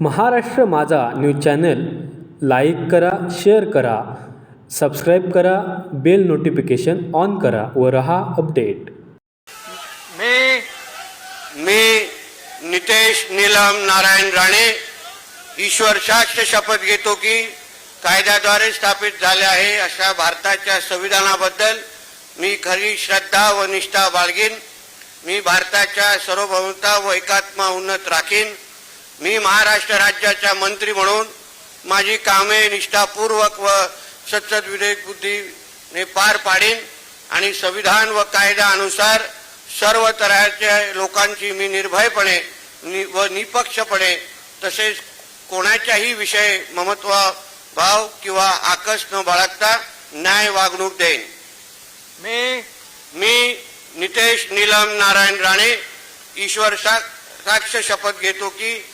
Maharashtra Majha news channel like करा share करा subscribe करा बेल नोटिफिकेशन ऑन करा व रहा अपडेट. मी मी नितेश नीलम नारायण राणे ईश्वर शास्त्र शपथ घेतो की कायद्याद्वारे स्थापित झाले आहे अशा भारताच्या संविधानाबद्दल मी खरी श्रद्धा व निष्ठा बाळगीन. मी भारताच्या सर्वभौमता व एकात्मा उन्नत राखीन. मी महाराष्ट्र राज्याच्या मंत्री म्हणून माझी कामे निष्ठापूर्वक व सत्सद विवेक बुद्धीने पार पाडीन आणि संविधान व कायद्यानुसार सर्व तऱ्हाच्या लोकांची मी निर्भयपणे नि- व निपक्षपणे तसेच कोणाच्याही विषय ममत्व भाव किंवा आकस न बाळगता न्याय वागणूक देईन. मी मी नितेश नीलम नारायण राणे ईश्वर साक्ष शपथ घेतो की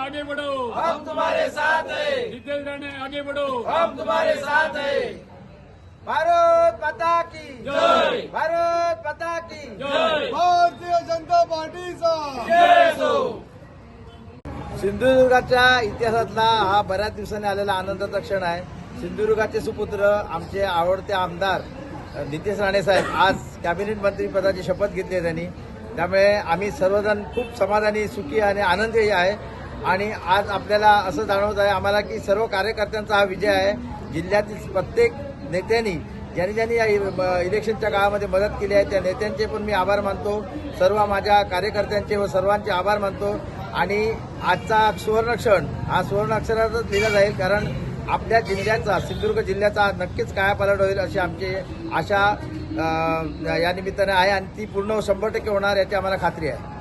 आगे बढ़ो हम तुम्हारे साथ हैं। नितेश राणे आगे बढ़ो हम तुम्हारे साथ हैं। भारत माता की। जय। भारत माता की। जय। भारतीय जनता पार्टीचा. सिंधुदुर्गाच्या इतिहासातला हा बऱ्याच दिवसांनी आलेला आनंदाचा क्षण आहे. सिंधुदुर्गाचे सुपुत्र आमचे आवडते आमदार नितेश राणे साहेब आज कॅबिनेट मंत्री पदाची शपथ घेतली आहे त्यांनी. त्यामुळे आम्ही सर्वजण खूप समाधानी सुखी आणि आनंदी आहे. आणि आज आपल्याला असं जाणवत आहे आम्हाला की सर्व कार्यकर्त्यांचा हा विजय आहे. जिल्ह्यातील प्रत्येक नेत्यांनी ज्यांनी ज्यांनी या इलेक्शनच्या काळामध्ये मदत केली आहे त्या नेत्यांचे पण मी आभार मानतो. सर्व माझ्या कार्यकर्त्यांचे व सर्वांचे आभार मानतो. आणि आजचा सुवर्णक्षण हा सुवर्ण अक्षरातच लिहिला जाईल कारण आपल्या जिल्ह्याचा सिंधुदुर्ग जिल्ह्याचा नक्कीच कायापालट होईल अशी आमची आशा या निमित्तानं आहे आणि ती पूर्ण शंभर टक्के होणार याची आम्हाला खात्री आहे.